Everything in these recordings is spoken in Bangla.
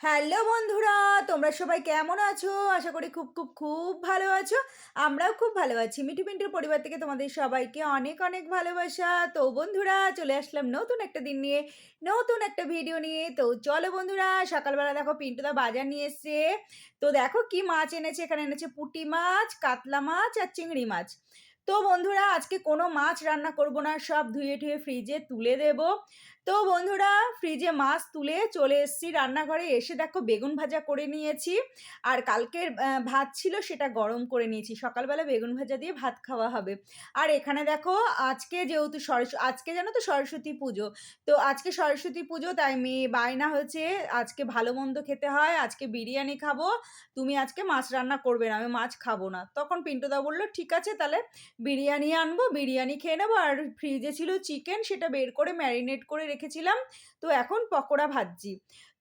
হ্যালো বন্ধুরা, তোমরা সবাই কেমন আছো? আশা করি খুব খুব খুব ভালো আছো। আমরাও খুব ভালো আছি। মিঠু পিন্টুর পরিবার থেকে তোমাদের সবাইকে অনেক অনেক ভালোবাসা। তো বন্ধুরা, চলে আসলাম নতুন একটা দিন নিয়ে, নতুন একটা ভিডিও নিয়ে। তো চলো বন্ধুরা, সকালবেলা দেখো পিন্টুদা বাজার নিয়ে এসছে। তো দেখো কি মাছ এনেছে, এখানে এনেছে পুঁটি মাছ, কাতলা মাছ আর চিংড়ি মাছ। তো বন্ধুরা, আজকে কোনো মাছ রান্না করব না, সব ধুয়ে ধুয়ে ফ্রিজে তুলে দেব। তো বন্ধুরা ফ্রিজে মাছ তুলে চলে এসেছি রান্নাঘরে। এসে দেখো বেগুন ভাজা করে নিয়েছি। আর কালকের ভাত ছিল সেটা গরম করে নিয়েছি। সকালবেলা বেগুন ভাজা দিয়ে ভাত খাওয়া হবে। আর এখানে দেখো, আজকে যেহেতু সরস্বতী আজকে জানো তো সরস্বতী পুজো। তো আজকে সরস্বতী পুজো, তাই মেয়ে বায়না হয়েছে আজকে ভালো মন্দ খেতে হয়, আজকে বিরিয়ানি খাব। তুমি আজকে মাছ রান্না করবে না, আমি মাছ খাব না। তখন পিন্টুদা বলল, ঠিক আছে, তাহলে বিরিয়ানি আনব, বিরিয়ানি খেয়ে নেব। আর ফ্রিজে ছিল চিকেন সেটা বের করে ম্যারিনেট করে রেখেছিলাম। তো এখন পকোড়া ভাজছি।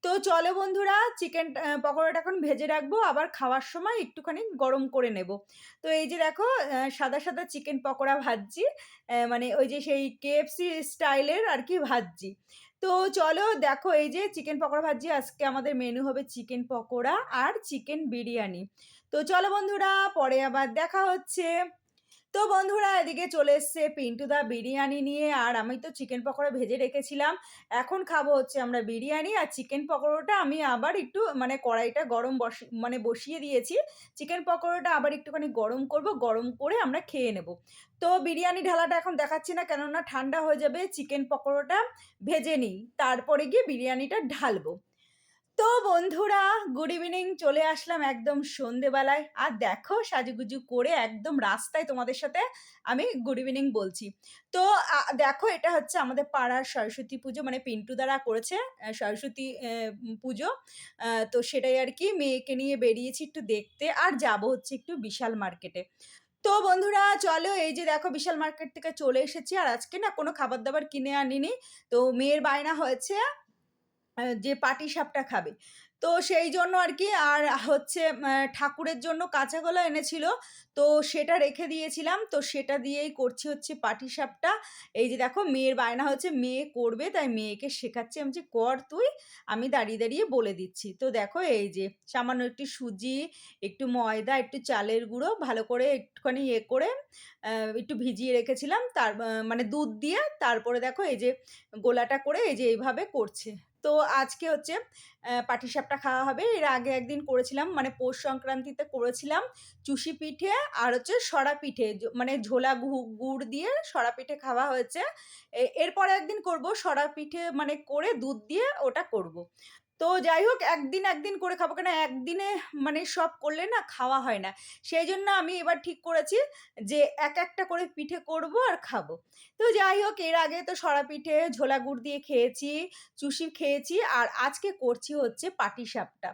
তো চলো বন্ধুরা চিকেন পকোড়াটা এখন ভেজে রাখব। আবার খাওয়ার সময় একটুখানি গরম করে নেব। তো এই যে দেখো সাদা সাদা চিকেন পকোড়া ভাজছি। মানে ওই যে সেই কেএফসি স্টাইলের আর কি ভাজছি। তো চলো দেখো, এই যে চিকেন পকোড়া ভাজছি। আজকে আমাদের মেনু হবে চিকেন পকোড়া আর চিকেন বিরিয়ানি। তো চলো বন্ধুরা, পরে আবার দেখা হচ্ছে। তো বন্ধুরা এদিকে চলে এসছে পিন্টুদা বিরিয়ানি নিয়ে। আর আমি তো চিকেন পকোড়া ভেজে রেখেছিলাম। এখন খাব হচ্ছে আমরা বিরিয়ানি আর চিকেন পকোড়াটা আমি আবার একটু মানে কড়াইটা গরম বসি মানে বসিয়ে দিয়েছি। চিকেন পকোড়াটা আবার একটুখানি গরম করব, গরম করে আমরা খেয়ে নেব। তো বিরিয়ানি ঢালাটা এখন দেখাচ্ছি না, কেননা ঠান্ডা হয়ে যাবে। চিকেন পকোড়াটা ভেজে নিই, তারপরে গিয়ে বিরিয়ানিটা ঢালবো। তো বন্ধুরা গুড ইভিনিং চলে আসলাম একদম সন্ধেবেলায়। আর দেখো, সাজুগুজু করে একদম রাস্তায় তোমাদের সাথে আমি গুড ইভিনিং বলছি। তো দেখো, এটা হচ্ছে আমাদের পাড়ার সরস্বতী পুজো মানে পিন্টু দ্বারা করেছে সরস্বতী পুজো। তো সেটাই আর কি, মেয়েকে নিয়ে বেরিয়েছি একটু দেখতে, আর যাব হচ্ছে একটু বিশাল মার্কেটে তো বন্ধুরা, চলো, এই যে দেখো, বিশাল মার্কেট থেকে চলে এসেছি, আর আজকে না কোনো খাবার দাবার কিনে আনিনি। তো মেয়ের বায়না হয়েছে যে পাটি সাপটা খাবে। তো সেই জন্য আর কি আর হচ্ছে ঠাকুরের জন্য কাঁচা কলা এনেছিল। তো সেটা রেখে দিয়েছিলাম। তো সেটা দিয়েই করছি হচ্ছে পাটি সাপটা। এই যে দেখো, মেয়ের বায়না হচ্ছে মেয়ে করবে, তাই মেয়েকে শেখাচ্ছি। আমি যে, কর তুই, আমি দাঁড়িয়ে দাঁড়িয়ে বলে দিচ্ছি। তো দেখো, এই যে, সামান্য একটু সুজি, একটু ময়দা, একটু চালের গুঁড়ো, ভালো করে একটুখানি ইয়ে করে একটু ভিজিয়ে রেখেছিলাম। তার মানে দুধ দিয়ে, তারপরে দেখো, এই যে, গোলাটা করে, এই যে, এইভাবে করছে। তো আজকে হচ্ছে পাটিসাপটা খাওয়া হবে। এর আগে একদিন করেছিলাম মানে পৌষ সংক্রান্তিতে করেছিলাম চুষি পিঠে আর হচ্ছে সরা পিঠে। মানে ঝোলা গুড় দিয়ে সরা পিঠে খাওয়া হয়েছে। এরপরে একদিন করব সরা পিঠে মানে করে দুধ দিয়ে ওটা করব। তো যাই হোক, একদিন একদিন করে খাব কেন একদিনে মানে সব করলে না খাওয়া হয় না। সেই জন্য আমি এবার ঠিক করেছি যে এক একটা করে পিঠে করব আর খাব। তো যাই হোক, এর আগে তো সরা পিঠে ঝোলা গুড় দিয়ে খেয়েছি, চুষি খেয়েছি আর আজকে করছি হচ্ছে পাটিসাপটা।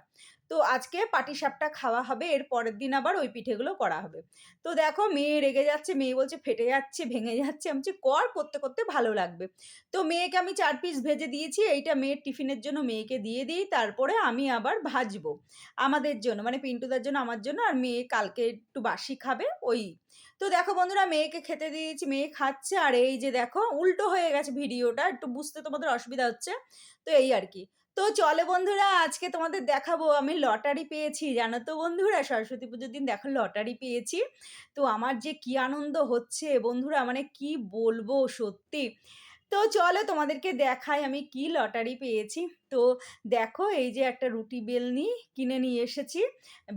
তো আজকে পাটিসাপটা খাওয়া হবে এর পরের দিন আবার ওই পিঠেগুলো করা হবে। তো দেখো মেয়ে রেগে যাচ্ছে মেয়ে বলছে ফেটে যাচ্ছে ভেঙে যাচ্ছে। আমি বলছি, কর করতে করতে ভালো লাগবে। তো মেয়েকে আমি চার পিস ভেজে দিয়েছি এইটা মেয়ের টিফিনের জন্য মেয়েকে দিয়ে দিই তারপরে আমি আবার ভাজবো আমাদের জন্য মানে পিন্টুদার জন্য আমার জন্য আর মেয়ে কালকে একটু বাসি খাবে ওই। তো দেখো বন্ধুরা মেয়েকে খেতে দিয়েছি মেয়ে খাচ্ছে আর এই যে দেখো উল্টো হয়ে গেছে ভিডিওটা একটু বুঝতে তোমাদের অসুবিধা হচ্ছে তো এই আর কি। তো চলে বন্ধুরা, আজকে তোমাদের দেখাবো, আমি লটারি পেয়েছি। জানো তো বন্ধুরা, সরস্বতী পুজোর দিন দেখো লটারি পেয়েছি। তো আমার যে কি আনন্দ হচ্ছে বন্ধুরা মানে কি বলব সত্যি। তো চলো তোমাদেরকে দেখাই আমি কি লটারি পেয়েছি। তো দেখো এই যে একটা রুটি বেলনি কিনে নিয়ে এসেছি।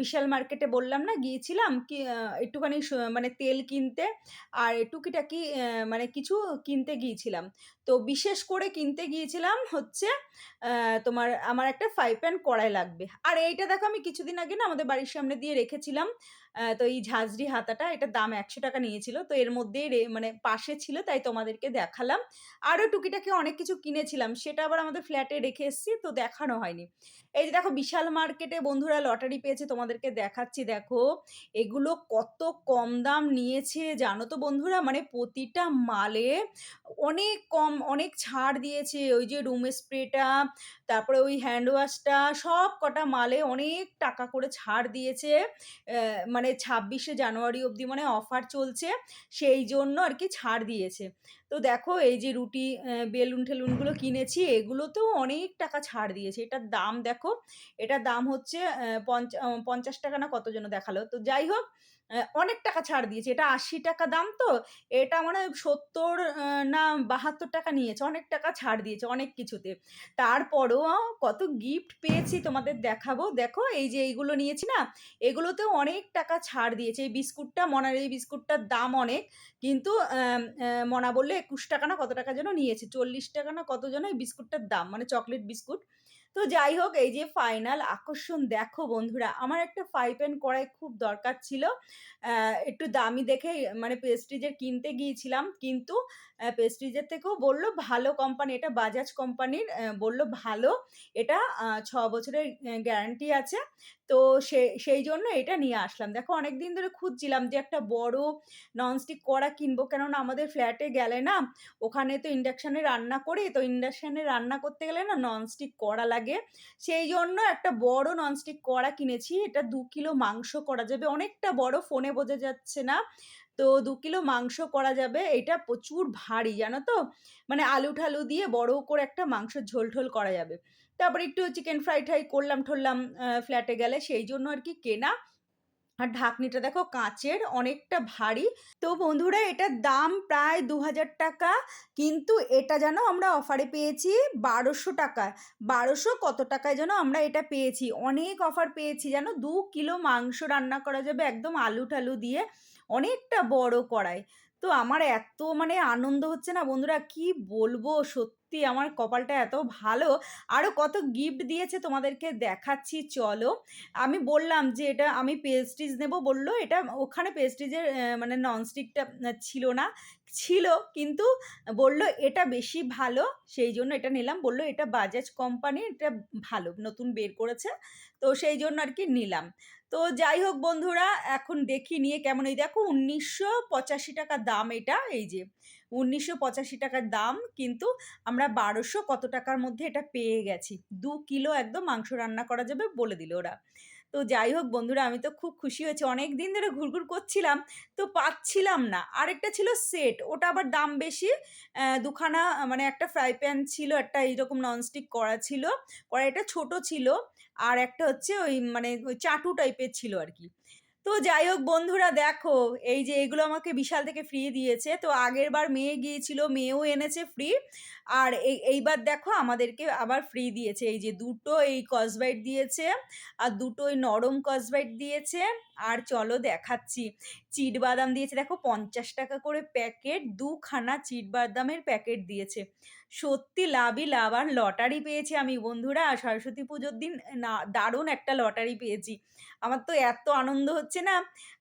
বিশাল মার্কেটে বললাম না, গিয়েছিলাম কি একটুখানি মানে তেল কিনতে আর টুকিটাকি মানে কিছু কিনতে গিয়েছিলাম। তো বিশেষ করে কিনতে গিয়েছিলাম হচ্ছে তোমার আমার একটা ফ্রাই প্যান কড়াই লাগবে। আর এইটা দেখো আমি কিছুদিন আগে না আমাদের বাড়ির সামনে দিয়ে রেখেছিলাম তো এই ঝাঁঝরি হাতাটা এটার দাম একশো টাকা নিয়েছিল। তো এর মধ্যেই মানে পাশে ছিল তাই তোমাদেরকে দেখালাম। আরও টুকিটাকি অনেক কিছু কিনেছিলাম, সেটা আবার আমাদের ফ্ল্যাটে রেখে এসেছি তো দেখানো হয়নি। এই যে দেখো, বিশাল মার্কেটে বন্ধুরা লটারি পেয়েছে, তোমাদেরকে দেখাচ্ছি। দেখো, এগুলো কত কম দাম নিয়েছে, জানো তো বন্ধুরা? মানে প্রতিটা মালে অনেক কম, অনেক ছাড় দিয়েছে। ওই যে রুম স্প্রেটা তারপরে ওই হ্যান্ড ওয়াশটা সব কটা মালে অনেক টাকা করে ছাড় দিয়েছে। মানে ছাব্বিশে জানুয়ারি অবধি মানে অফার চলছে, সেই জন্য আর কি ছাড় দিয়েছে। তো দেখো, এই যে রুটি বেলুন-টেলুনগুলো কিনেছি এগুলোতেও অনেক টাকা ছাড় দিয়েছে। এটার দাম দেখো, এটার দাম হচ্ছে পঞ্চাশ টাকা অ ৳৫০ না কত যেন দেখাল। তো যাই হোক অনেক টাকা ছাড় দিয়েছে। এটা ৳৮০ দাম তো, এটা মনে ৭০ অ্যা না ৳৭২ নিয়েছে। অনেক টাকা ছাড় দিয়েছে অনেক কিছুতে। তারপরও কত গিফট পেয়েছি তোমাদের দেখাবো। দেখো এই যে এইগুলো নিয়েছি না, এগুলোতেও অনেক টাকা ছাড় দিয়েছে। এই বিস্কুটটা মনার এই বিস্কুটটার দাম অনেক। কিন্তু মনা বললে একুশ টাকা না কত টাকা যেন নিয়েছে। ৳৪০ না কত যেন এই বিস্কুটটার দাম। মানে চকলেট বিস্কুট। তো যাই হোক এই যে ফাইনাল আকর্ষণ দেখো বন্ধুরা, আমার একটা ফ্রাই প্যান কড়াই খুব দরকার ছিল। একটু দামি দেখে মানে প্রেস্টিজের কিনতে গিয়েছিলাম। কিন্তু অ্যা প্রেস্টিজের থেকেও বলল ভালো কোম্পানি এটা বাজাজ কোম্পানির বলল ভালো। এটা ছ বছরের গ্যারান্টি আছে। তো সে সেই জন্য এটা নিয়ে আসলাম। দেখো অনেক দিন ধরে খুঁজছিলাম যে একটা বড় ননস্টিক কড়া কিনবো। কেননা আমাদের ফ্ল্যাটে গেলে না ওখানে তো ইন্ডাকশানে রান্না করি। তো ইন্ডাকশানে রান্না করতে গেলে না ননস্টিক কড়া লাগে। সেই জন্য একটা বড় ননস্টিক কড়া কিনেছি। এটা দু কিলো মাংস করা যাবে। অনেকটা বড়, ফোনে বোঝা যাচ্ছে না। তো দু কিলো মাংস করা যাবে। এটা প্রচুর ভারী, জানো তো? মানে আলু-ঠালু দিয়ে বড় করে একটা মাংস ঝোল-টোল করা যাবে। তারপর একটু চিকেন ফ্রাই-ট্রাই করলাম-ঠরলাম ফ্ল্যাটে গেলে সেই জন্য আর কি কেনা। আর ঢাকনিটা দেখো কাঁচের, অনেকটা ভারী। তো বন্ধুরা, এটার দাম প্রায় দু হাজার টাকা, কিন্তু এটা যেন আমরা অফারে পেয়েছি ৳১২০০ ১২০০ কত টাকায় যেন আমরা এটা পেয়েছি। অনেক অফার পেয়েছি, যেন দু কিলো মাংস রান্না করা যাবে একদম আলু-টালু দিয়ে। অনেকটা বড় কড়াই। তো আমার এত মানে আনন্দ হচ্ছে না বন্ধুরা, কি বলব সত্যি আমার কপালটা এত ভালো। আরও কত গিফট দিয়েছে তোমাদেরকে দেখাচ্ছি, চলো। আমি বললাম যে এটা আমি পেস্ট্রিজ নেব বলল, এটা ওখানে পেস্ট্রিজের মানে ননস্টিকটা ছিল না। ছিল কিন্তু বলল, এটা বেশি ভালো। সেই জন্য এটা নিলাম। বলল, এটা বাজাজ কোম্পানি, এটা ভালো। নতুন বের করেছে। তো সেই জন্য আর কি নিলাম। তো যাই হোক বন্ধুরা, এখন দেখি নিয়ে কেমন এই দেখো ৳১৯৮৫ দাম এটা, এই যে। ৳১৯৮৫ দাম, কিন্তু আমরা বারোশো কত টাকার মধ্যে এটা পেয়ে গেছি। দু কিলো একদম মাংস রান্না করা যাবে বলে দিল ওরা। তো যাই হোক বন্ধুরা আমি তো খুব খুশি হয়েছি। অনেক দিন ধরে ঘুরঘুর করছিলাম তো পাচ্ছিলাম না। আরেকটা ছিল সেট ওটা আবার দাম বেশি। দুখানা মানে একটা ফ্রাই প্যান ছিল, একটা এইরকম ননস্টিক করা ছিল। কড়াইটা ছোট ছিল। আর একটা হচ্ছে ওই মানে ওই চাটু টাইপের ছিল আরকি। তো যাই হোক বন্ধুরা দেখো এই যে এগুলো আমাকে বিশাল থেকে ফ্রি দিয়েছে। তো আগেরবার মেয়ে গিয়েছিল, মেয়েও এনেছে ফ্রি। আর এই এইবার দেখো আমাদেরকে আবার ফ্রি দিয়েছে। এই যে দুটো এই কসবাইট দিয়েছে। আর ২ টো ওই নরম কসবাইট দিয়েছে। আর চলো দেখাচ্ছি। চিটবাদাম দিয়েছে দেখো ৳৫০ করে প্যাকেট ২ খানা চিটবাদামের প্যাকেট দিয়েছে। সত্যি লাভই লাভ। আর লটারি পেয়েছি আমি বন্ধুরা, আর সরস্বতী পুজোর দিন, না, দারুণ একটা লটারি পেয়েছি। আমার তো এত আনন্দ হচ্ছে না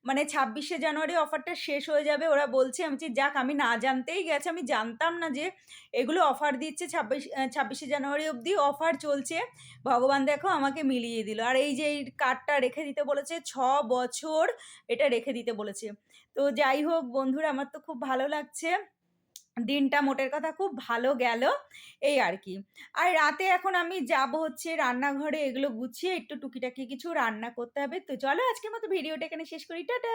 মানে ২৬শে জানুয়ারি অফারটা শেষ হয়ে যাবে, ওরা বলছে। আমি যাক, আমি না জানতেই গেছে, আমি জানতাম না যে এগুলো অফার দিচ্ছে ২৬ অ্যা ২৬শে জানুয়ারি অবধি অফার চলছে। ভগবান দেখো আমাকে মিলিয়ে দিল। আর এই যে এই কার্ডটা রেখে দিতে বলেছে, ছ বছর এটা রেখে দিতে বলেছে। তো যাই হোক বন্ধুরা, আমার তো খুব ভালো লাগছে। দিনটা মোটের কথা খুব ভালো গেল। এই আর কি আর রাতে এখন আমি যাব হচ্ছে রান্নাঘরে এগুলো গুছিয়ে একটু টুকিটাকি কিছু রান্না করতে হবে। তো চলো আজকের মতো ভিডিওটা এখানে শেষ করি। টাটা।